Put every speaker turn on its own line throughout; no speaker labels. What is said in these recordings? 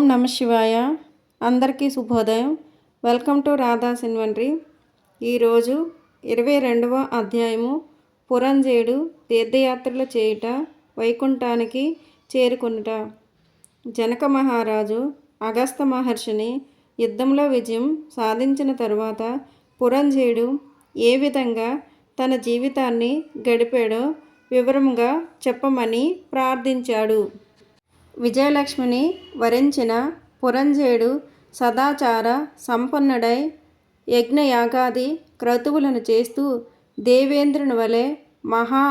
ఓం నమ శివాయ. అందరికీ శుభోదయం. వెల్కమ్ టు రాధాస్ ఇన్వెంటరీ ఈరోజు ఇరవై రెండవ అధ్యాయము పురంజేడు తీర్థయాత్రలు చేయుట వైకుంఠానికి చేరుకునుట. జనక మహారాజు అగస్త మహర్షిని యుద్ధంలో విజయం సాధించిన తరువాత పురంజేడు ఏ విధంగా తన జీవితాన్ని గడిపాడో వివరంగా చెప్పమని ప్రార్థించాడు. విజయలక్ష్మిని వరించిన పురంజేడు సదాచార సంపన్నుడై యజ్ఞయాగాది క్రతువులను చేస్తూ దేవేంద్రుని వలె మహా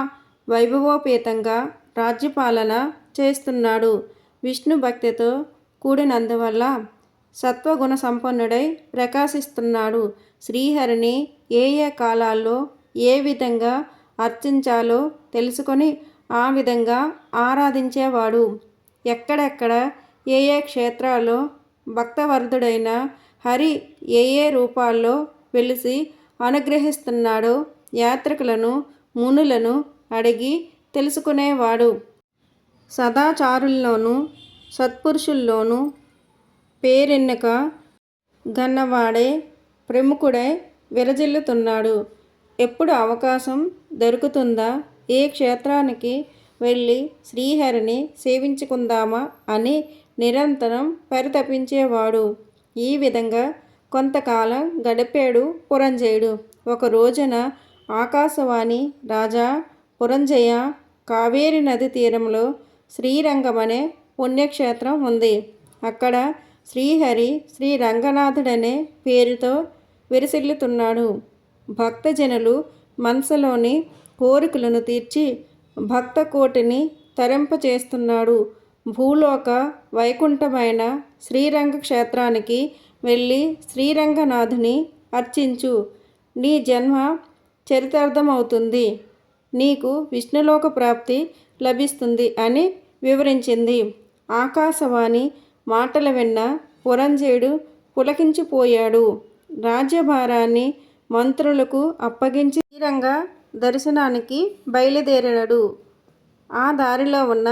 వైభవోపేతంగా రాజ్యపాలన చేస్తున్నాడు. విష్ణు భక్తితో కూడినందువల్ల సత్వగుణ సంపన్నుడై ప్రకాశిస్తున్నాడు. శ్రీహరిని ఏ ఏ కాలాల్లో ఏ విధంగా అర్చించాలో తెలుసుకొని ఆ విధంగా ఆరాధించేవాడు. ఎక్కడెక్కడ ఏ ఏ క్షేత్రాల్లో భక్తవరదుడైన హరి ఏ ఏ రూపాల్లో వెలిసి అనుగ్రహిస్తున్నాడో యాత్రికులను మునులను అడిగి తెలుసుకునేవాడు. సదాచారుల్లోనూ సత్పురుషుల్లోనూ పేరెన్నిక గన్నవాడే ప్రముఖుడై విరజిల్లుతున్నాడు. ఎప్పుడు అవకాశం దొరుకుతుందా? ఏ క్షేత్రానికి వెళ్ళి శ్రీహరిని సేవించుకుందామా అని నిరంతరం పరితపించేవాడు. ఈ విధంగా కొంతకాలం గడిపాడు పురంజయుడు. ఒక రోజున ఆకాశవాణి రాజా పురంజయ కావేరి నది తీరంలో శ్రీరంగం అనే పుణ్యక్షేత్రం ఉంది. అక్కడ శ్రీహరి శ్రీ రంగనాథుడనే పేరుతో విరసిల్లుతున్నాడు. భక్తజనులు మనసులోని కోరికలను తీర్చి భక్త కోటిని తరింపచేస్తున్నాడు. భూలోక వైకుంఠమైన శ్రీరంగ క్షేత్రానికి వెళ్ళి శ్రీరంగనాథుని అర్చించు. నీ జన్మ చరితార్థమవుతుంది. నీకు విష్ణులోక ప్రాప్తి లభిస్తుంది అని వివరించింది. ఆకాశవాణి మాటలు విన్న పురంజేడు పులకించిపోయాడు. రాజ్యభారాన్ని మంత్రులకు అప్పగించి తీరంగా దర్శనానికి బయలుదేరాడు. ఆ దారిలో ఉన్న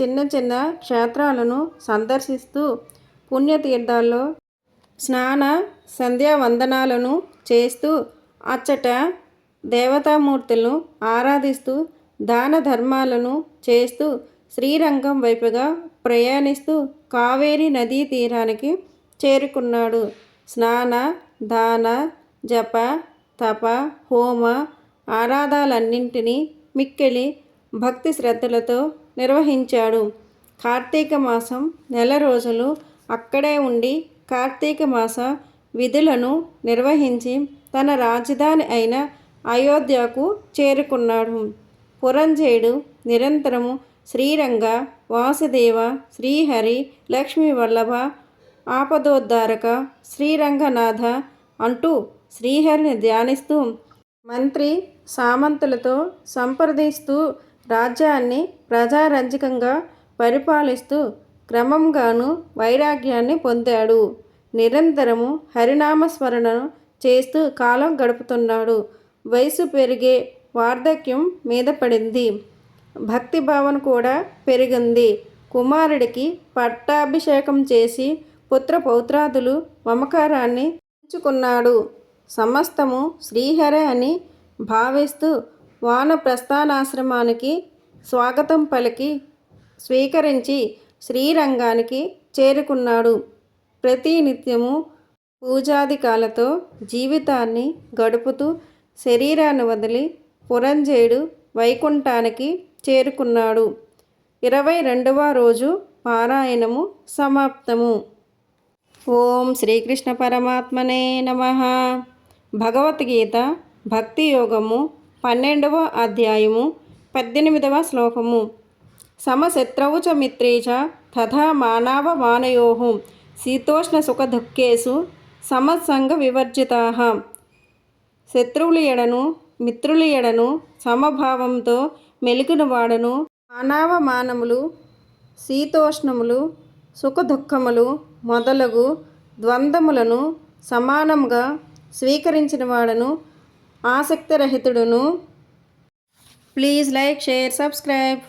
చిన్న చిన్న క్షేత్రాలను సందర్శిస్తూ పుణ్యతీర్థాల్లో స్నాన సంధ్యావందనాలను చేస్తూ అచ్చట దేవతామూర్తులను ఆరాధిస్తూ దాన ధర్మాలను చేస్తూ శ్రీరంగం వైపుగా ప్రయాణిస్తూ కావేరీ నదీ తీరానికి చేరుకున్నాడు. స్నాన దాన జప తప హోమ ఆరాధాలన్నింటినీ మిక్కిలి భక్తి శ్రద్ధలతో నిర్వహించాడు. కార్తీక మాసం నెల రోజులు అక్కడే ఉండి కార్తీక మాస విధులను నిర్వహించి తన రాజధాని అయిన అయోధ్యకు చేరుకున్నాడు. పురంజేయుడు నిరంతరము శ్రీరంగ వాసుదేవ శ్రీహరి లక్ష్మీ వల్లభ ఆపదోద్ధారక శ్రీరంగనాథ అంటూ శ్రీహరిని ధ్యానిస్తూ మంత్రి సామంతులతో సంప్రదిస్తూ రాజ్యాన్ని ప్రజారంజకంగా పరిపాలిస్తూ క్రమంగాను వైరాగ్యాన్ని పొందాడు. నిరంతరము హరినామస్మరణను చేస్తూ కాలం గడుపుతున్నాడు. వయసు పెరిగే వార్ధక్యం మీద పడింది. భక్తి భావన కూడా పెరిగింది. కుమారుడికి పట్టాభిషేకం చేసి పుత్ర పౌత్రాదులు మమకారాన్ని ఉంచుకున్నాడు సమస్తము శ్రీహరే అని భావిస్తూ వానప్రస్థానాశ్రమానికి స్వాగతం పలికి స్వీకరించి శ్రీరంగానికి చేరుకున్నాడు. ప్రతినిత్యము పూజాదికాలతో జీవితాన్ని గడుపుతూ శరీరాన్ని వదిలి పురంజేయుడు వైకుంఠానికి చేరుకున్నాడు. ఇరవై రెండవ రోజు పారాయణము సమాప్తము. ఓం శ్రీకృష్ణ పరమాత్మనే నమ. భగవద్గీత భక్తి యోగము పన్నెండవ అధ్యాయము పద్దెనిమిదవ శ్లోకము. సమశత్రవు చ మిత్రే చ తథా మానవ మానయో. శీతోష్ణ సుఖ దుఃఖేషు సమసంగ వివర్జితా. శత్రువుల ఎడను మిత్రుల ఎడను సమభావంతో మెలిగిన వాడను మానవ మానములు శీతోష్ణములు సుఖ దుఃఖములు మొదలగు ద్వంద్వములను సమానంగా స్వీకరించిన వాడను ఆసక్తిరహితుడును. Please like share subscribe.